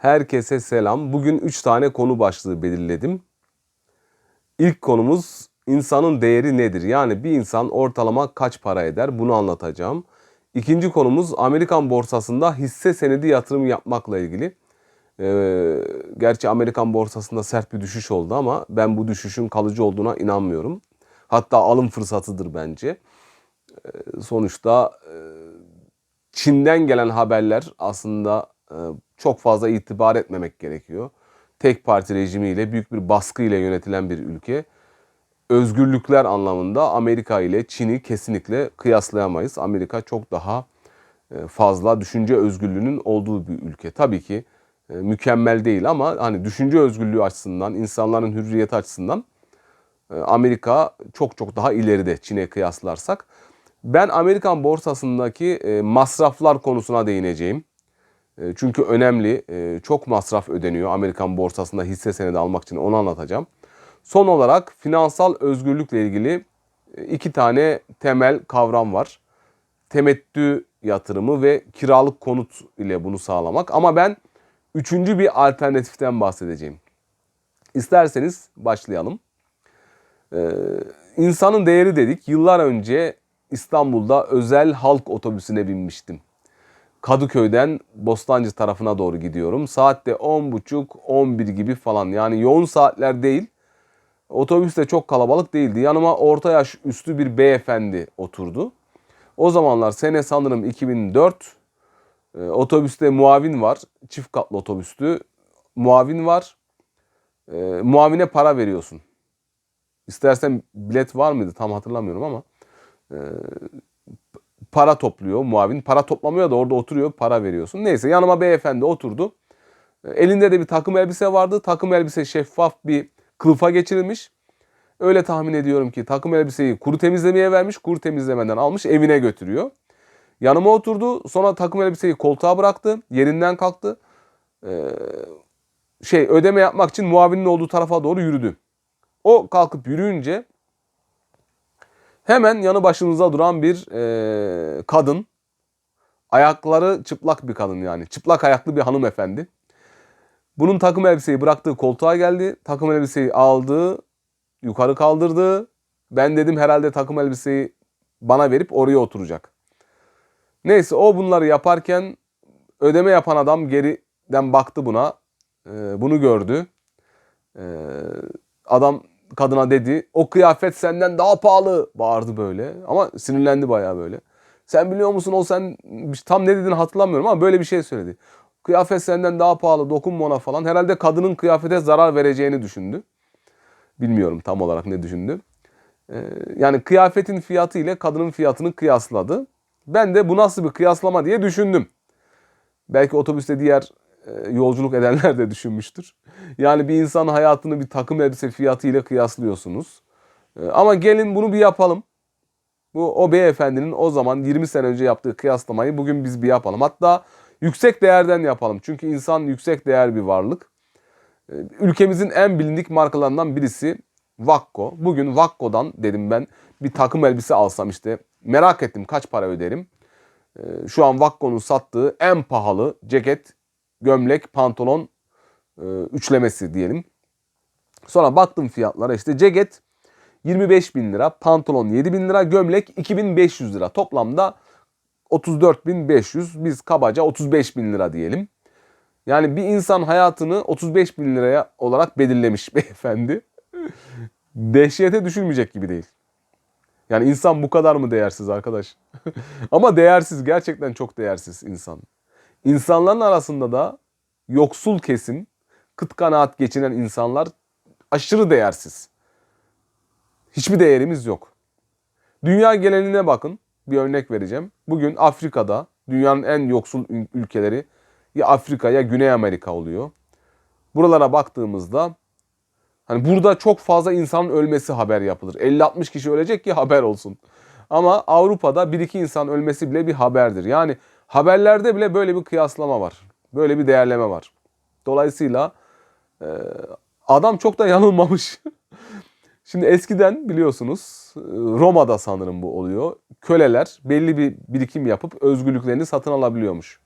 Herkese selam. Bugün 3 tane konu başlığı belirledim. İlk konumuz insanın değeri nedir? Yani bir insan ortalama kaç para eder? Bunu anlatacağım. İkinci konumuz Amerikan borsasında hisse senedi yatırım yapmakla ilgili. Ee, gerçi Amerikan borsasında sert bir düşüş oldu ama ben bu düşüşün kalıcı olduğuna inanmıyorum. Hatta alım fırsatıdır bence. Ee, sonuçta e, Çin'den gelen haberler aslında e, çok fazla itibar etmemek gerekiyor. Tek parti rejimiyle büyük bir baskı ile yönetilen bir ülke. Özgürlükler anlamında Amerika ile Çin'i kesinlikle kıyaslayamayız. Amerika çok daha e, fazla düşünce özgürlüğünün olduğu bir ülke. Tabii ki e, mükemmel değil ama hani düşünce özgürlüğü açısından, insanların hürriyeti açısından e, Amerika çok çok daha ileride Çin'e kıyaslarsak. Ben Amerikan borsasındaki masraflar konusuna değineceğim. E, Çünkü önemli, e, çok masraf ödeniyor Amerikan borsasında hisse senedi almak için onu anlatacağım. Son olarak finansal özgürlükle ilgili e, iki tane temel kavram var. Temettü yatırımı ve kiralık konut ile bunu sağlamak. Ama ben üçüncü bir alternatiften bahsedeceğim. İsterseniz başlayalım. Ee, insanın değeri dedik. Yıllar önce İstanbul'da özel halk otobüsüne binmiştim. Kadıköy'den Bostancı tarafına doğru gidiyorum. Saatte 10.30-11 gibi falan. Yani yoğun saatler değil. Otobüs de çok kalabalık değildi. Yanıma orta yaş üstü bir beyefendi oturdu. O zamanlar sene sanırım 2004. Ee, otobüste muavin var. Çift katlı otobüstü. Muavin var. Ee, muavine para veriyorsun. İstersen bilet var mıydı tam hatırlamıyorum ama e, para topluyor muavin. Para toplamıyor da orada oturuyor para veriyorsun. Neyse yanıma beyefendi oturdu. E, Elinde de bir takım elbise vardı. Takım elbise şeffaf bir kılıfa geçirilmiş. Öyle tahmin ediyorum ki takım elbiseyi kuru temizlemeye vermiş. Kuru temizlemeden almış evine götürüyor. Yanıma oturdu. Sonra takım elbiseyi koltuğa bıraktı. Yerinden kalktı. Ee, şey ödeme yapmak için muavinin olduğu tarafa doğru yürüdü. O kalkıp yürüyünce hemen yanı başımızda duran bir e, kadın, ayakları çıplak bir kadın yani, çıplak ayaklı bir hanımefendi. Bunun takım elbiseyi bıraktığı koltuğa geldi. Takım elbiseyi aldı, yukarı kaldırdı. Ben dedim herhalde takım elbiseyi bana verip oraya oturacak. Neyse o bunları yaparken ödeme yapan adam geriden baktı buna. E, bunu gördü. E, adam kadına dedi o kıyafet senden daha pahalı bağırdı böyle ama sinirlendi bayağı böyle. Sen biliyor musun o sen tam ne dediğini hatırlamıyorum ama böyle bir şey söyledi. Kıyafet senden daha pahalı dokunma ona falan. Herhalde kadının kıyafete zarar vereceğini düşündü. Bilmiyorum tam olarak ne düşündü. Ee, yani kıyafetin fiyatı ile kadının fiyatını kıyasladı. Ben de bu nasıl bir kıyaslama diye düşündüm. Belki otobüste diğer yolculuk edenler de düşünmüştür. Yani bir insan hayatını bir takım elbise fiyatı ile kıyaslıyorsunuz. E, Ama gelin bunu bir yapalım. Bu o beyefendinin o zaman 20 sene önce yaptığı kıyaslamayı bugün biz bir yapalım. Hatta yüksek değerden yapalım. Çünkü insan yüksek değer bir varlık. E, Ülkemizin en bilindik markalarından birisi Vakko. Bugün Vakko'dan dedim ben bir takım elbise alsam işte merak ettim kaç para öderim. E, Şu an Vakko'nun sattığı en pahalı ceket gömlek, pantolon e, üçlemesi diyelim. Sonra baktım fiyatlara işte ceket 25 bin lira, pantolon 7 bin lira, gömlek 2500 lira. Toplamda 34.500 biz kabaca 35 bin lira diyelim. Yani bir insan hayatını 35 bin liraya olarak belirlemiş beyefendi. Dehşete düşülmeyecek gibi değil. Yani insan bu kadar mı değersiz arkadaş? Ama değersiz gerçekten çok değersiz insan. İnsanların arasında da yoksul kesim, kıt kanaat geçinen insanlar aşırı değersiz. Hiçbir değerimiz yok. Dünya geneline bakın. Bir örnek vereceğim. Bugün Afrika'da dünyanın en yoksul ül- ülkeleri ya Afrika ya Güney Amerika oluyor. Buralara baktığımızda hani burada çok fazla insanın ölmesi haber yapılır. 50-60 kişi ölecek ki haber olsun. Ama Avrupa'da 1-2 insan ölmesi bile bir haberdir. Yani haberlerde bile böyle bir kıyaslama var. Böyle bir değerleme var. Dolayısıyla e, adam çok da yanılmamış. Şimdi eskiden biliyorsunuz e, Roma'da sanırım bu oluyor. Köleler belli bir birikim yapıp özgürlüklerini satın alabiliyormuş.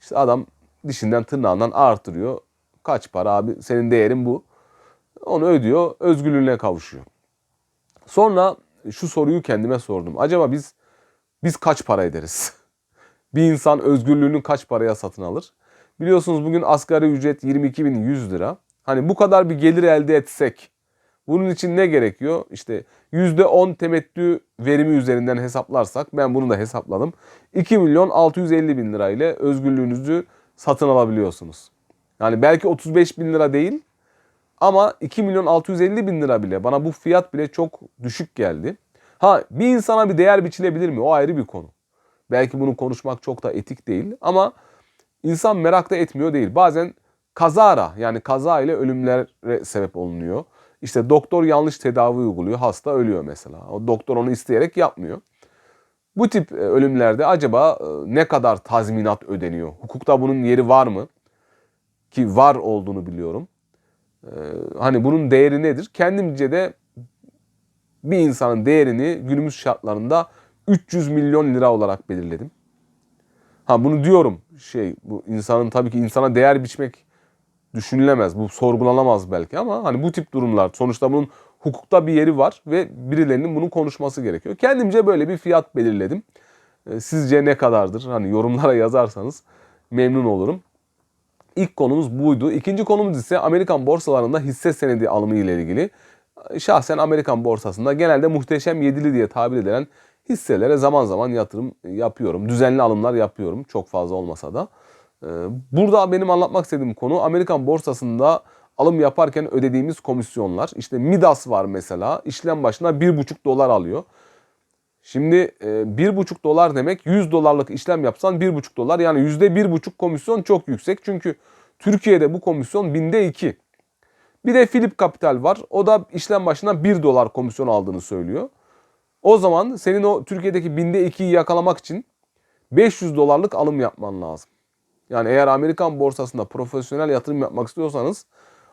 İşte adam dişinden tırnağından artırıyor. Kaç para abi senin değerin bu. Onu ödüyor, özgürlüğüne kavuşuyor. Sonra şu soruyu kendime sordum. Acaba biz biz kaç para ederiz? bir insan özgürlüğünü kaç paraya satın alır? Biliyorsunuz bugün asgari ücret 22.100 lira. Hani bu kadar bir gelir elde etsek bunun için ne gerekiyor? İşte %10 temettü verimi üzerinden hesaplarsak ben bunu da hesapladım. 2 milyon 650 bin lira ile özgürlüğünüzü satın alabiliyorsunuz. Yani belki 35 bin lira değil ama 2 milyon 650 bin lira bile bana bu fiyat bile çok düşük geldi. Ha bir insana bir değer biçilebilir mi? O ayrı bir konu. Belki bunu konuşmak çok da etik değil ama insan merak da etmiyor değil. Bazen kazara yani kaza ile ölümlere sebep olunuyor. İşte doktor yanlış tedavi uyguluyor, hasta ölüyor mesela. O doktor onu isteyerek yapmıyor. Bu tip e, ölümlerde acaba e, ne kadar tazminat ödeniyor? Hukukta bunun yeri var mı? Ki var olduğunu biliyorum. E, hani bunun değeri nedir? Kendimce de bir insanın değerini günümüz şartlarında 300 milyon lira olarak belirledim. Ha bunu diyorum şey bu insanın tabii ki insana değer biçmek düşünülemez. Bu sorgulanamaz belki ama hani bu tip durumlar sonuçta bunun hukukta bir yeri var ve birilerinin bunu konuşması gerekiyor. Kendimce böyle bir fiyat belirledim. Ee, sizce ne kadardır? Hani yorumlara yazarsanız memnun olurum. İlk konumuz buydu. İkinci konumuz ise Amerikan borsalarında hisse senedi alımı ile ilgili. Şahsen Amerikan borsasında genelde muhteşem yedili diye tabir edilen hisselere zaman zaman yatırım yapıyorum. Düzenli alımlar yapıyorum. Çok fazla olmasa da. Ee, burada benim anlatmak istediğim konu Amerikan borsasında alım yaparken ödediğimiz komisyonlar. İşte Midas var mesela işlem başına 1,5 dolar alıyor. Şimdi 1,5 e, dolar demek 100 dolarlık işlem yapsan 1,5 dolar yani %1,5 komisyon çok yüksek. Çünkü Türkiye'de bu komisyon binde 2. Bir de Philip Capital var. O da işlem başına 1 dolar komisyon aldığını söylüyor. O zaman senin o Türkiye'deki binde 2'yi yakalamak için 500 dolarlık alım yapman lazım. Yani eğer Amerikan borsasında profesyonel yatırım yapmak istiyorsanız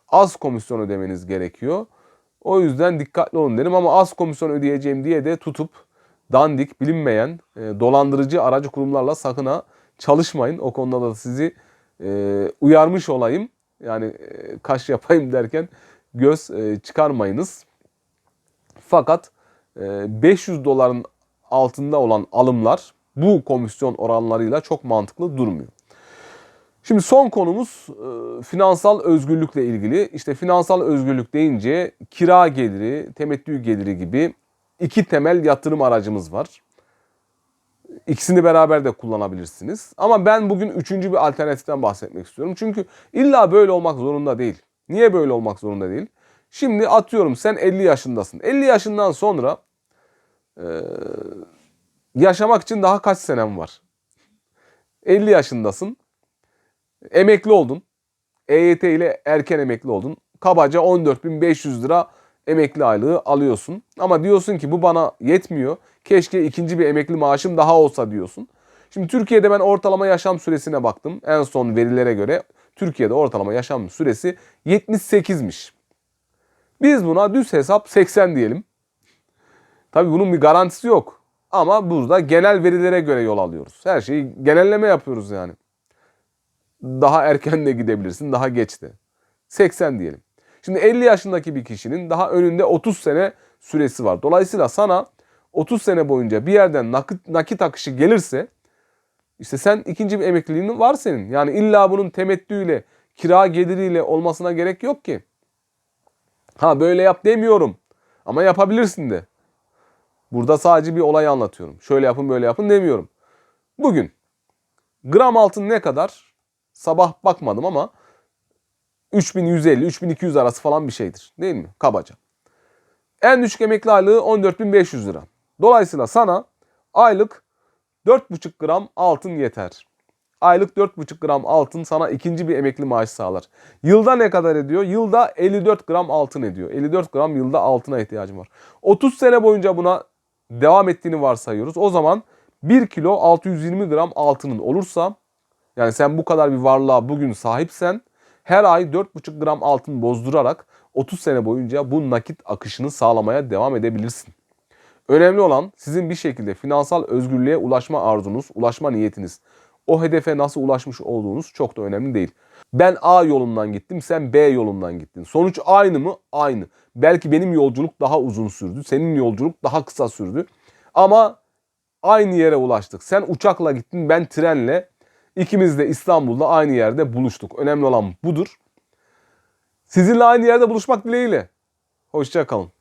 az komisyon ödemeniz gerekiyor. O yüzden dikkatli olun derim ama az komisyon ödeyeceğim diye de tutup dandik, bilinmeyen, e, dolandırıcı aracı kurumlarla sakın ha çalışmayın. O konuda da sizi e, uyarmış olayım. Yani e, kaş yapayım derken göz e, çıkarmayınız. Fakat 500 doların altında olan alımlar bu komisyon oranlarıyla çok mantıklı durmuyor. Şimdi son konumuz e, finansal özgürlükle ilgili. İşte finansal özgürlük deyince kira geliri, temettü geliri gibi iki temel yatırım aracımız var. İkisini beraber de kullanabilirsiniz. Ama ben bugün üçüncü bir alternatiften bahsetmek istiyorum. Çünkü illa böyle olmak zorunda değil. Niye böyle olmak zorunda değil? Şimdi atıyorum sen 50 yaşındasın. 50 yaşından sonra e, yaşamak için daha kaç senem var? 50 yaşındasın. Emekli oldun. EYT ile erken emekli oldun. Kabaca 14.500 lira emekli aylığı alıyorsun. Ama diyorsun ki bu bana yetmiyor. Keşke ikinci bir emekli maaşım daha olsa diyorsun. Şimdi Türkiye'de ben ortalama yaşam süresine baktım. En son verilere göre Türkiye'de ortalama yaşam süresi 78'miş. Biz buna düz hesap 80 diyelim. Tabii bunun bir garantisi yok. Ama burada genel verilere göre yol alıyoruz. Her şeyi genelleme yapıyoruz yani. Daha erken de gidebilirsin, daha geç de. 80 diyelim. Şimdi 50 yaşındaki bir kişinin daha önünde 30 sene süresi var. Dolayısıyla sana 30 sene boyunca bir yerden nakit, nakit akışı gelirse işte sen ikinci bir emekliliğin var senin. Yani illa bunun temettüyle, kira geliriyle olmasına gerek yok ki. Ha böyle yap demiyorum. Ama yapabilirsin de. Burada sadece bir olay anlatıyorum. Şöyle yapın böyle yapın demiyorum. Bugün gram altın ne kadar? Sabah bakmadım ama 3150-3200 arası falan bir şeydir. Değil mi? Kabaca. En düşük emekli aylığı 14.500 lira. Dolayısıyla sana aylık 4,5 gram altın yeter. Aylık 4,5 gram altın sana ikinci bir emekli maaşı sağlar. Yılda ne kadar ediyor? Yılda 54 gram altın ediyor. 54 gram yılda altına ihtiyacım var. 30 sene boyunca buna devam ettiğini varsayıyoruz. O zaman 1 kilo 620 gram altının olursa yani sen bu kadar bir varlığa bugün sahipsen her ay 4,5 gram altın bozdurarak 30 sene boyunca bu nakit akışını sağlamaya devam edebilirsin. Önemli olan sizin bir şekilde finansal özgürlüğe ulaşma arzunuz, ulaşma niyetiniz o hedefe nasıl ulaşmış olduğunuz çok da önemli değil. Ben A yolundan gittim, sen B yolundan gittin. Sonuç aynı mı? Aynı. Belki benim yolculuk daha uzun sürdü, senin yolculuk daha kısa sürdü. Ama aynı yere ulaştık. Sen uçakla gittin, ben trenle. İkimiz de İstanbul'da aynı yerde buluştuk. Önemli olan budur. Sizinle aynı yerde buluşmak dileğiyle. Hoşça kalın.